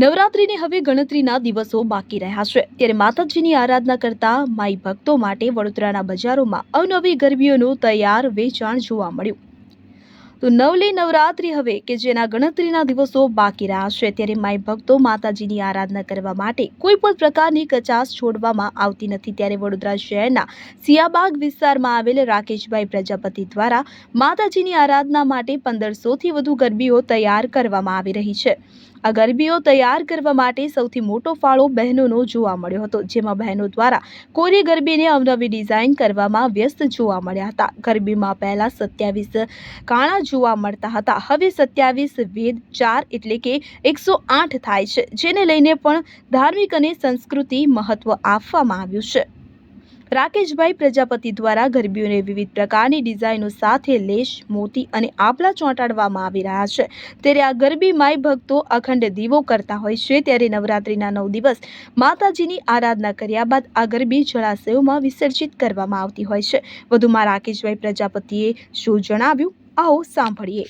નવરાત્રિને હવે ગણતરીના દિવસો બાકી રહ્યા છે. ત્યારે માતાજીની આરાધના કરતા માઈ ભક્તો માટે વડોદરાના બજારોમાં અવનવી ગરબીઓનું તૈયાર વેચાણ જોવા મળ્યું. તો નવલી નવરાત્રિ હવે કે જેના ગણતરીના દિવસો બાકી રહ્યા છે, ત્યારે માઈ ભક્તો માતાજીની આરાધના કરવા માટે કોઈ પણ પ્રકારની કચાશ છોડવામાં આવતી નથી. ત્યારે વડોદરા શહેરના સિયાબાગ વિસ્તારમાં આવેલ રાકેશભાઈ પ્રજાપતિ દ્વારા માતાજીની આરાધના માટે પંદરસોથી વધુ ગરબીઓ તૈયાર કરવામાં આવી રહી છે. આ ગરબીઓ તૈયાર કરવા માટે સૌથી મોટો ફાળો બહેનોનો જોવા મળ્યો હતો, જેમાં બહેનો દ્વારા કોરી ગરબીને અવનવી ડિઝાઇન કરવામાં વ્યસ્ત જોવા મળ્યા હતા. ગરબીમાં પહેલાં સત્યાવીસ કાણા જોવા મળતા હતા, હવે સત્યાવીસ વેદ ચાર એટલે કે એકસો આઠ થાય છે, જેને લઈને પણ ધાર્મિક અને સંસ્કૃતિ મહત્વ આપવામાં આવ્યું છે. રાકેશભાઈ પ્રજાપતિ દ્વારા ગરબીઓને વિવિધ પ્રકારની ડિઝાઇનો સાથે લેશ, મોતી અને આભલા ચોંટાડવામાં આવી રહ્યા છે. ત્યારે આ ગરબી માય ભક્તો અખંડ દીવો કરતા હોય છે. ત્યારે નવરાત્રિના નવ દિવસ માતાજીની આરાધના કર્યા બાદ આ ગરબી જળાશયોમાં વિસર્જિત કરવામાં આવતી હોય છે. વધુમાં રાકેશભાઈ પ્રજાપતિએ શું જણાવ્યું? આવો સાંભળીએ.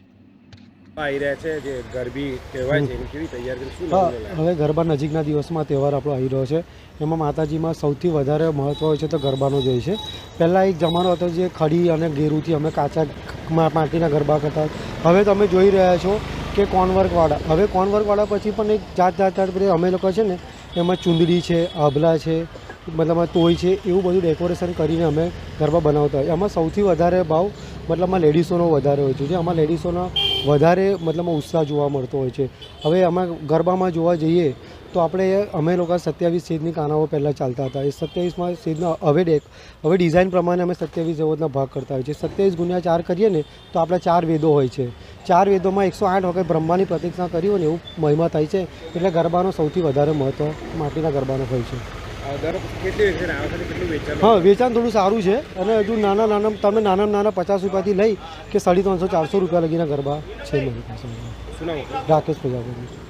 આવી રહ્યા છે જે ગરબી કહેવાય છે એની કેવી તૈયાર શું હા હવે ગરબા નજીકના દિવસમાં તહેવાર આપણો આવી રહ્યો છે. એમાં માતાજીમાં સૌથી વધારે મહત્ત્વ હોય છે તો ગરબાનો જ હોય છે. પહેલાં એક જમાનો હતો જે ખડી અને ગેરુથી અમે કાચા માટીના ગરબા કરતા હવે તમે જોઈ રહ્યા છો કે કોનવર્કવાળા હવે કોનવર્કવાળા પછી પણ એક જાત જાત જાત બધી અમે લોકો છે ને એમાં ચુંદડી છે આભલા છે મતલબમાં તોય છે એવું બધું ડેકોરેશન કરીને અમે ગરબા બનાવતા હોય. એમાં સૌથી વધારે ભાવ મતલબમાં લેડીસોનો વધારે હોય છે. જે આમાં લેડીસોનો વધારે મતલબમાં ઉત્સાહ જોવા મળતો હોય છે. હવે અમે ગરબામાં જોવા જઈએ તો આપણે અમે લોકો સત્યાવીસ સીધની કાનાઓ પહેલાં ચાલતા હતા. એ સત્યાવીસમાં સીધના હવે ડેક, હવે ડિઝાઇન પ્રમાણે અમે સત્યાવીસ જેવોના ભાગ કરતા હોય છે. સત્યાવીસ ગુણ્યા ચાર કરીએ ને તો આપણે ચાર વેદો હોય છે. ચાર વેદોમાં એકસો આઠ વખત બ્રહ્માની પ્રતિક્ષા કરી હોય ને એવું મહિમા થાય છે. એટલે ગરબાનો સૌથી વધારે મહત્ત્વ માટીના ગરબાનો હોય છે. હા વેચાણ થોડું સારું છે. અને હજુ નાના નાના તમે નાના નાના પચાસ રૂપિયાથી લઈ કે સાડી ત્રણસો ચારસો રૂપિયા લગીના ગરબા છે મારી પાસે. રાકેશ પ્રજાપતિ.